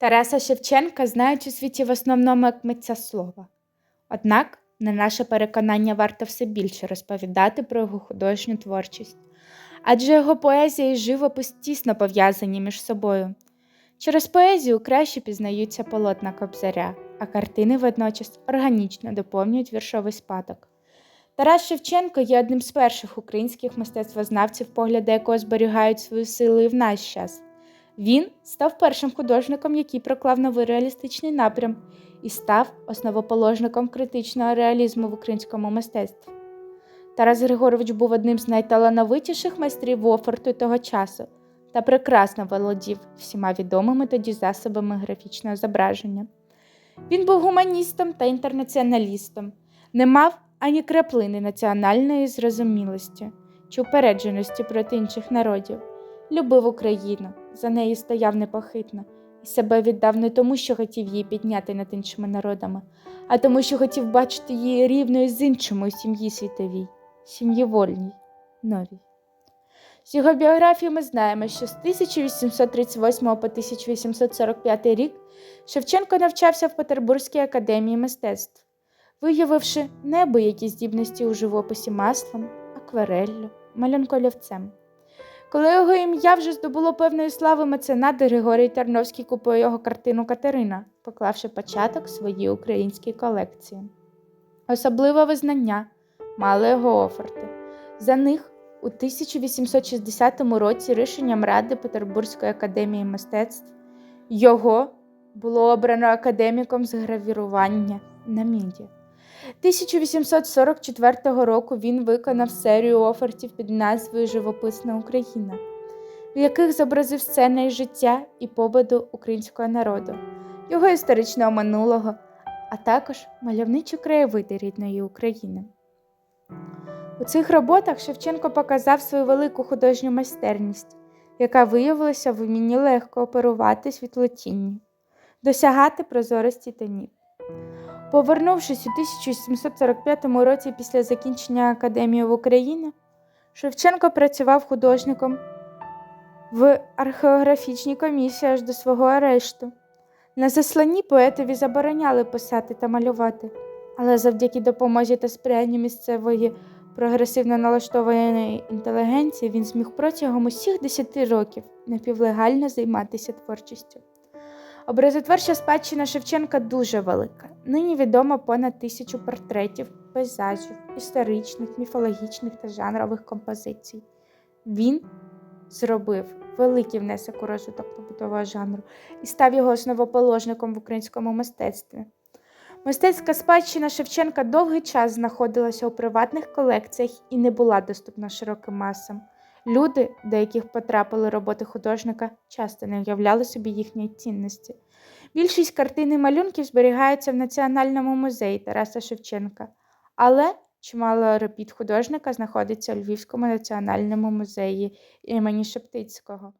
Тараса Шевченка знають у світі в основному як митця слова. Однак, на наше переконання, варто все більше розповідати про його художню творчість, адже його поезія і живопис тісно пов'язані між собою. Через поезію краще пізнаються полотна кобзаря, а картини водночас органічно доповнюють віршовий спадок. Тарас Шевченко є одним з перших українських мистецтвознавців, погляди якого зберігають свою силу і в наш час. Він став першим художником, який проклав новий реалістичний напрям і став основоположником критичного реалізму в українському мистецтві. Тарас Григорович був одним з найталановитіших майстрів офорту того часу та прекрасно володів всіма відомими тоді засобами графічного зображення. Він був гуманістом та інтернаціоналістом, не мав ані краплини національної зрозумілості чи упередженості проти інших народів, любив Україну, за неї стояв непохитно і себе віддав не тому, що хотів її підняти над іншими народами, а тому, що хотів бачити її рівною з іншими у сім'ї світовій, сім'ї вольній, новій. З його біографії ми знаємо, що з 1838 по 1845 рік Шевченко навчався в Петербурзькій академії мистецтв, виявивши неабиякі здібності у живописі маслом, аквареллю, малюнколівцем. Коли його ім'я вже здобуло певної слави меценат, Григорій Тарновський купує його картину Катерина, поклавши початок своїй українській колекції. Особливе визнання мали його оферти. За них у 1860 році рішенням Ради Петербурзької академії мистецтв його було обрано академіком з гравірування на міді. 1844 року він виконав серію офертів під назвою Живописна Україна, в яких зобразив сцени із життя і побуду українського народу, його історичного минулого, а також мальовничі краєвиди рідної України. У цих роботах Шевченко показав свою велику художню майстерність, яка виявилася в умінні легко оперувати світлотінню, досягати прозорості тонів. Повернувшись у 1745 році після закінчення академії в Україні, Шевченко працював художником в археографічній комісії аж до свого арешту. На засланні поетові забороняли писати та малювати, але завдяки допомозі та сприянню місцевої прогресивно налаштованої інтелігенції він зміг протягом усіх 10 років напівлегально займатися творчістю. Образотворча спадщина Шевченка дуже велика. Нині відомо понад тисячу портретів, пейзажів, історичних, міфологічних та жанрових композицій. Він зробив великий внесок у розвиток побутового жанру і став його основоположником в українському мистецтві. Мистецька спадщина Шевченка довгий час знаходилася у приватних колекціях і не була доступна широким масам. Люди, до яких потрапили роботи художника, часто не уявляли собі їхньої цінності. Більшість картин і малюнків зберігаються в Національному музеї Тараса Шевченка, але чимало робіт художника знаходиться у Львівському національному музеї імені Шептицького.